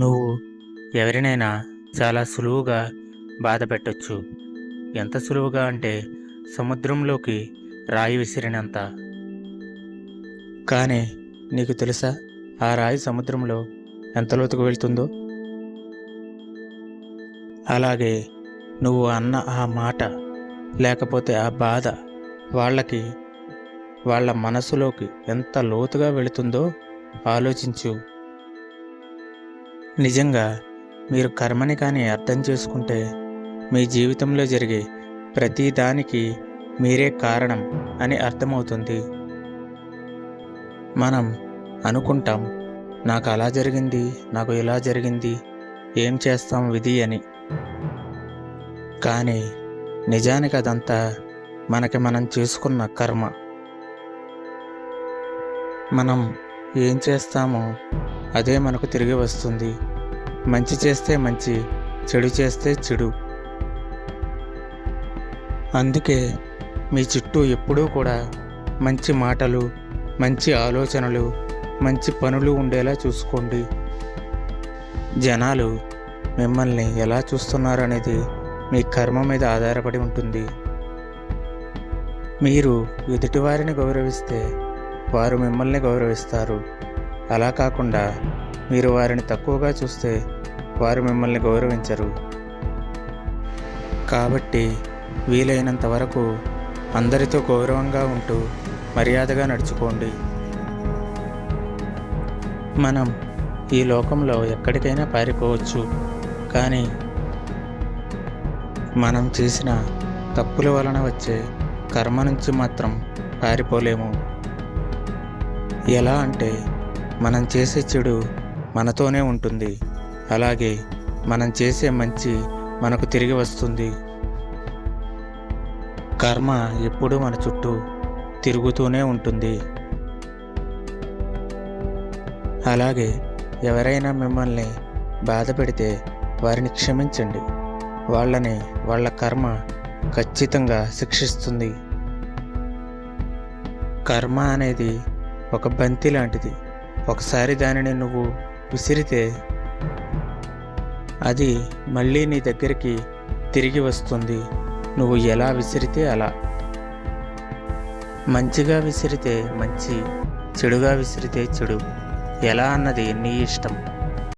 నువ్వు ఎవరినైనా చాలా సులువుగా బాధ పెట్టచ్చు. ఎంత సులువుగా అంటే సముద్రంలోకి రాయి విసిరినంత. కానీ నీకు తెలుసా ఆ రాయి సముద్రంలో ఎంత లోతుకు వెళ్తుందో? అలాగే నువ్వు అన్న ఆ మాట లేకపోతే ఆ బాధ వాళ్ళకి వాళ్ళ మనసులోకి ఎంత లోతుగా వెళుతుందో ఆలోచించు. నిజంగా మీరు కర్మని కానీ అర్థం చేసుకుంటే మీ జీవితంలో జరిగే ప్రతి దానికి మీరే కారణం అని అర్థమవుతుంది. మనం అనుకుంటాం నాకు అలా జరిగింది నాకు ఇలా జరిగింది ఏం చేస్తాం విధి అని. కానీ నిజానికి అదంతా మనకి మనం చేసుకున్న కర్మ. మనం ఏం చేస్తామో అదే మనకు తిరిగి వస్తుంది. మంచి చేస్తే మంచి చెడు చేస్తే చెడు. అందుకే మీ చుట్టూ ఎప్పుడూ కూడా మంచి మాటలు మంచి ఆలోచనలు మంచి పనులు ఉండేలా చూసుకోండి. జనాలు మిమ్మల్ని ఎలా చూస్తున్నారనేది మీ కర్మ మీద ఆధారపడి ఉంటుంది. మీరు ఎదుటివారిని గౌరవిస్తే వారు మిమ్మల్ని గౌరవిస్తారు. అలా కాకుండా మీరు వారిని తక్కువగా చూస్తే వారు మిమ్మల్ని గౌరవించరు. కాబట్టి వీలైనంత వరకు అందరితో గౌరవంగా ఉంటూ మర్యాదగా నడుచుకోండి. మనం ఈ లోకంలో ఎక్కడికైనా పారిపోవచ్చు. కానీ మనం చేసిన తప్పుల వలన వచ్చే కర్మ నుంచి మాత్రం పారిపోలేము. ఎలా అంటే మనం చేసే చెడు మనతోనే ఉంటుంది. అలాగే మనం చేసే మంచి మనకు తిరిగి వస్తుంది. కర్మ ఎప్పుడూ మన చుట్టూ తిరుగుతూనే ఉంటుంది. అలాగే ఎవరైనా మిమ్మల్ని బాధ పెడితే వారిని క్షమించండి. వాళ్ళని వాళ్ళ కర్మ ఖచ్చితంగా శిక్షిస్తుంది. కర్మ అనేది ఒక బంతి లాంటిది. ఒకసారి దానిని నువ్వు విసిరితే అది మళ్ళీ నీ దగ్గరికి తిరిగి వస్తుంది. నువ్వు ఎలా విసిరితే అలా. మంచిగా విసిరితే మంచి చెడుగా విసిరితే చెడు. ఎలా అన్నది నీ ఇష్టం.